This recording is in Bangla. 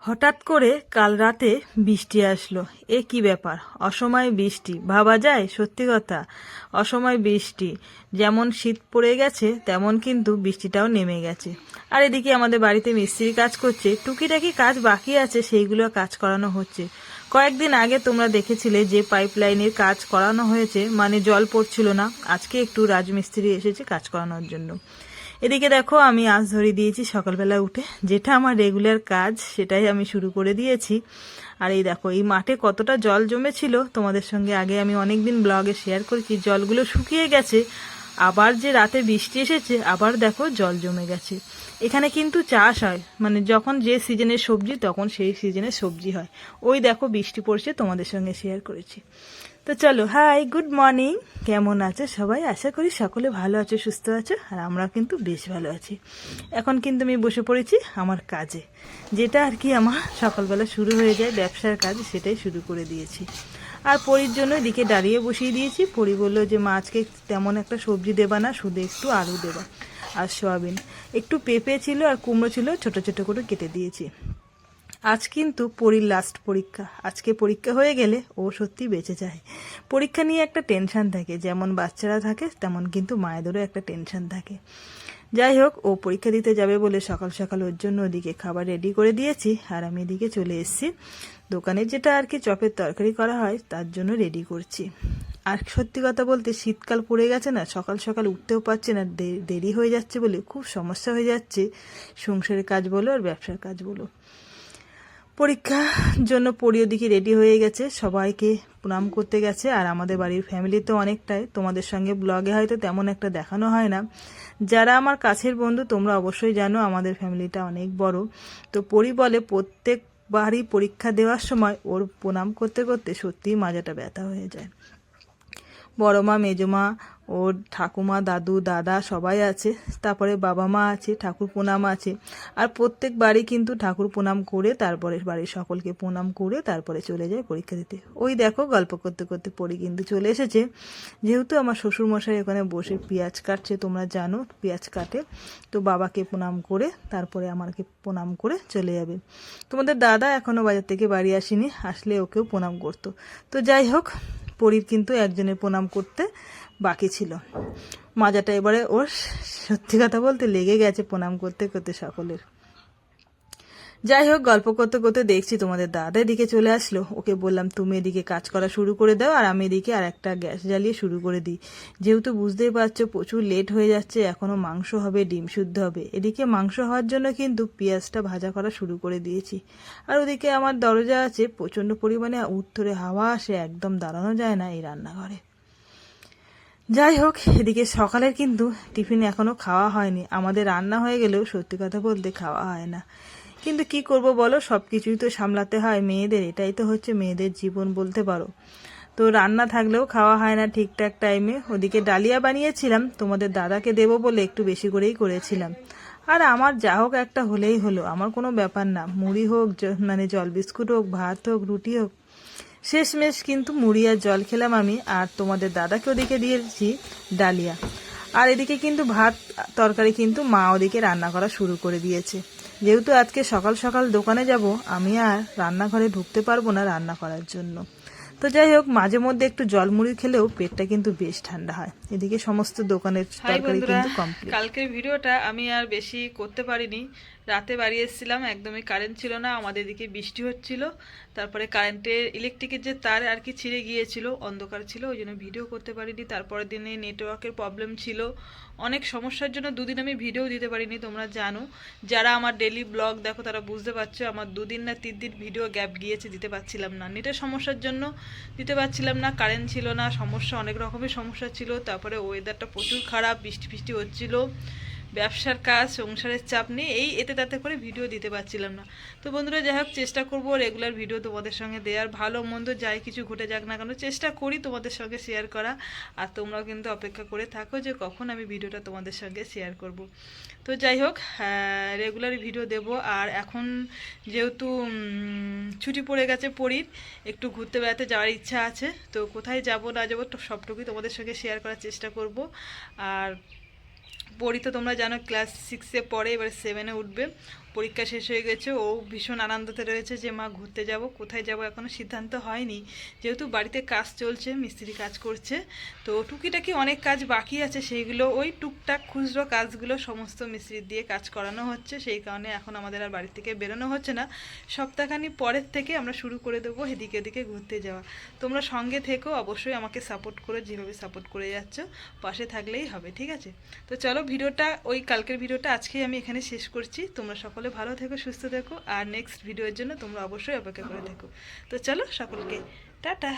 হঠাৎ করে কাল রাতে বৃষ্টি আসলো। এ কি ব্যাপার? অসময় বৃষ্টি। ভাবা যায়, সত্যি কথা। অসময় বৃষ্টি। যেমন শীত পড়ে গেছে, তেমন কিন্তু বৃষ্টিটাও নেমে গেছে। আর এদিকে আমাদের বাড়িতে মিস্ত্রি কাজ করছে। টুকিটাকি কাজ বাকি আছে, সেইগুলো কাজ করানো হচ্ছে। কয়েকদিন আগে তোমরা দেখেছিলে যে পাইপ লাইনের কাজ করানো হয়েছে মানে জল পড়ছিল না। আজকে একটু রাজমিস্ত্রি এসেছে কাজ করানোর জন্য। এদিকে দেখো, আমি আজ ধরে দিয়েছি সকালবেলা উঠে। যেটা আমার রেগুলার কাজ, সেটাই আমি শুরু করে দিয়েছি। আর এই দেখো, এই মাঠে কতটা জল জমেছিল, তোমাদের সঙ্গে আগে আমি অনেক দিন ব্লগে শেয়ার করেছি, জলগুলো শুকিয়ে গেছে, আবার যে রাতে বৃষ্টি এসেছে, আবার দেখো জল জমে গেছে। এখানে কিন্তু চাষ হয় মানে যখন যে সিজনের সবজি, তখন সেই সিজনের সবজি হয়। ওই দেখো বৃষ্টি পড়ছে, তোমাদের সঙ্গে শেয়ার করেছি। তো চলো হাই গুড মর্নিং কেমন আছে সবাই? আশা করি সকলে ভালো আছো, সুস্থ আছো, আর আমরা কিন্তু বেশ ভালো আছি। এখন কিন্তু আমি বসে পড়েছি আমার কাজে। যেটা আর কি আমার সকালবেলা শুরু হয়ে যায়, ব্যবসার কাজ, সেটাই শুরু করে দিয়েছি। আর পরির জন্য এদিকে দাঁড়িয়ে বসিয়ে দিয়েছি। পরি বলল যে মাছকে তেমন একটা সবজি দেবা না, শুধু একটু আলু দেবা। আর সয়াবিন। একটু পেঁপে ছিল আর কুমড়ো ছিল, ছোট ছোট করে কেটে দিয়েছি। আজ কিন্তু পরীর লাস্ট পরীক্ষা। আজকে পরীক্ষা হয়ে গেলে ও সত্যি বেঁচে যায়। পরীক্ষা নিয়ে একটা টেনশন থাকে, যেমন বাচ্চারা থাকে, তেমন কিন্তু মায়েদেরও একটা টেনশন থাকে। যাই হোক, ও পরীক্ষা দিতে যাবে বলে সকাল সকাল ওর জন্য ওদিকে খাবার রেডি করে দিয়েছি আর আমি এদিকে চলে এসেছি। দোকানে যেটা আর কি চপের তরকারি করা হয়, তার জন্য রেডি করছি। আর সত্যি কথা বলতে শীতকাল পড়ে গেছে না, সকাল সকাল উঠতেও পারছে না দেরি হয়ে যাচ্ছে বলে খুব সমস্যা হয়ে যাচ্ছে। সংসারের কাজ বলো আর ব্যবসার কাজ বলো। পরীক্ষার জন্য পড়িও দিকে রেডি হয়ে গেছে। সবাইকে প্রণাম করতে গেছে আর আমাদের বাড়ির ফ্যামিলি তো অনেকটাই। তোমাদের সঙ্গে ব্লগে হয়তো তেমন একটা দেখানো হয় না। যারা আমার কাছের বন্ধু, তোমরা অবশ্যই জানো আমাদের ফ্যামিলিটা অনেক বড়। তো পরি বলে প্রত্যেক বাড়ি পরীক্ষা দেওয়ার সময় ওর প্রণাম করতে করতে সত্যিই মাজাটা ব্যথা হয়ে যায়। বড় মা মেজমা ওর ঠাকুমা, দাদু, দাদা সবাই আছে। তারপরে বাবা মা আছে, ঠাকুর প্রণাম আছে। আর প্রত্যেক বাড়ি কিন্তু ঠাকুর প্রণাম করে তারপরে বাড়ির সকলকে প্রণাম করে তারপরে চলে যায় পরীক্ষা দিতে। ওই দেখো গল্প করতে করতে পড়ি কিন্তু চলে এসেছে। যেহেতু আমার শ্বশুরমশাই ওখানে বসে পেঁয়াজ কাটছে, তোমরা জানো পেঁয়াজ কাটে। তো বাবাকে প্রণাম করে তারপরে আমাকে প্রণাম করে চলে যাবে। তোমাদের দাদা এখনও বাজার থেকে বাড়ি আসেনি, আসলে ওকেও প্রণাম করতো। তো যাই হোক পরীর কিন্তু একজনের প্রণাম করতে বাকি ছিল। মাজাটা এবারে ওর সত্যি কথা বলতে লেগে গেছে প্রণাম করতে করতে সকলের। যাই হোক, গল্প করতে করতে দেখছি তোমাদের দাদা এদিকে চলে আসলো। ওকে বললাম, তুমি এদিকে কাজ করা শুরু করে দাও আর আমি এদিকে আর একটা গ্যাস জ্বালিয়ে শুরু করে দিই। যেহেতু বুঝতেই পারছ প্রচুর লেট হয়ে যাচ্ছে, এখনও মাংস হবে, ডিম শুদ্ধ হবে। এদিকে মাংস হওয়ার জন্য কিন্তু পেঁয়াজটা ভাজা করা শুরু করে দিয়েছি। আর ওদিকে আমার দরজা আছে, প্রচণ্ড পরিমাণে উত্তরে হাওয়া আসে, একদম দাঁড়ানো যায় না এই রান্নাঘরে। যাই হোক, এদিকে সকালের কিন্তু টিফিন এখনও খাওয়া হয়নি। আমাদের রান্না হয়ে গেলেও সত্যি কথা বলতে খাওয়া হয় না। কিন্তু কি করব বলো? সব কিছুই তো সামলাতে হয় মেয়েদের। এটাই তো হচ্ছে মেয়েদের জীবন বলতে পারো। তো রান্না থাকলেও খাওয়া হয় না ঠিকঠাক টাইমে ওদিকে ডালিয়া বানিয়েছিলাম। তোমাদের দাদাকে দেবো বলে একটু বেশি করেই করেছিলাম। আর আমার যা হোক একটা হলেই হলো। আমার কোনো ব্যাপার না। মুড়ি হোক মানে জল বিস্কুট হোক, ভাত হোক, রুটি হোক। শেষমেশ কিন্তু মুড়ি আর জল খেলাম আমি। আর তোমাদের দাদাকে ওদিকে দিয়েছি ডালিয়া। আর এদিকে কিন্তু ভাত, তরকারি কিন্তু মা ওদিকে রান্না করা শুরু করে দিয়েছে। যেহেতু আজকে সকাল সকাল দোকানে যাব আমি আর রান্নাঘরে ঢুকতে পারব না রান্না করার জন্য। তো যাই হোক মাঝে মধ্যে একটু জল মুড়ি খেলেও পেটটা কিন্তু বেশ ঠান্ডা হয়। এদিকে সমস্ত দোকানের তরকারি কিন্তু কমপ্লিট কালকের ভিডিওটা আমি আর বেশি করতে পারিনি। রাতে বাড়ি এসেছিলাম, একদমই কারেন্ট ছিল না, আমাদের এদিকে বৃষ্টি হচ্ছিল। তারপরে কারেন্টের ইলেকট্রিকের যে তার আর কি ছিঁড়ে গিয়েছিল, অন্ধকার ছিল, ওই জন্য ভিডিও করতে পারিনি। তারপরের দিনে নেটওয়ার্কের প্রবলেম ছিল। অনেক সমস্যার জন্য দুদিন আমি ভিডিও দিতে পারিনি, তোমরা জানো। যারা আমার ডেলি ব্লগ দেখো, তারা বুঝতে পারছ, আমার দুদিন না তিন দিন ভিডিও গ্যাপ গিয়েছে, দিতে পারছিলাম না। নেটের সমস্যার জন্য দিতে পারছিলাম না কারেন্ট ছিল না, সমস্যা, অনেক রকমের সমস্যা ছিল। তারপরে ওয়েদারটা প্রচুর খারাপ, বৃষ্টি ফিষ্টি হচ্ছিল। ব্যবসার কাজ, সংসারের চাপ নিয়ে এই এতে তাতে করে ভিডিও দিতে পারছিলাম না। তো বন্ধুরা, যাই হোক, চেষ্টা করব রেগুলার ভিডিও তোমাদের সঙ্গে দেওয়ার ভালো মন্দ যাই কিছু ঘটে যাক না কেন, চেষ্টা করি তোমাদের সঙ্গে শেয়ার করা। আর তোমরাও কিন্তু অপেক্ষা করে থাকো যে কখন আমি ভিডিওটা তোমাদের সঙ্গে শেয়ার করব। তো যাই হোক রেগুলার ভিডিও দেব। আর এখন যেহেতু ছুটি পড়ে গেছে পড়ির একটু ঘুরতে বেড়াতে যাওয়ার ইচ্ছা আছে। তো কোথায় যাব না যাব সবটুকুই তোমাদের সঙ্গে শেয়ার করার চেষ্টা করব। আর পড়ি তো তোমরা জানো ক্লাস সিক্সে পড়ে এবার সেভেনে উঠবে। পরীক্ষা শেষ হয়ে গেছে, ও ভীষণ আনন্দতে রয়েছে যে, মা, ঘুরতে যাব, কোথায় যাব? এখনও সিদ্ধান্ত হয়নি। যেহেতু বাড়িতে কাজ চলছে, মিস্ত্রি কাজ করছে, তো টুকিটাকি অনেক কাজ বাকি আছে, সেইগুলো, ওই টুকটাক খুচরো কাজগুলো সমস্ত মিস্ত্রি দিয়ে কাজ করানো হচ্ছে। সেই কারণে এখন আমাদের আর বাড়ি থেকে বেরোনো হচ্ছে না। সপ্তাহখানি পরের থেকে আমরা শুরু করে দেবো এদিকে এদিকে ঘুরতে যাওয়া। তোমরা সঙ্গে থেকো, অবশ্যই আমাকে সাপোর্ট করে, যেভাবে সাপোর্ট করে যাচ্ছ, পাশে থাকলেই হবে, ঠিক আছে? তো চলো, ভিডিওটা, ওই কালকের ভিডিওটা আজকেই আমি এখানে শেষ করছি। তোমরা সকলে ভালো থেকো, সুস্থ থেকো। আর নেক্সট ভিডিওর জন্য তোমরা অবশ্যই অপেক্ষা করে থেকো। তো চলো সকলকে, টাটা!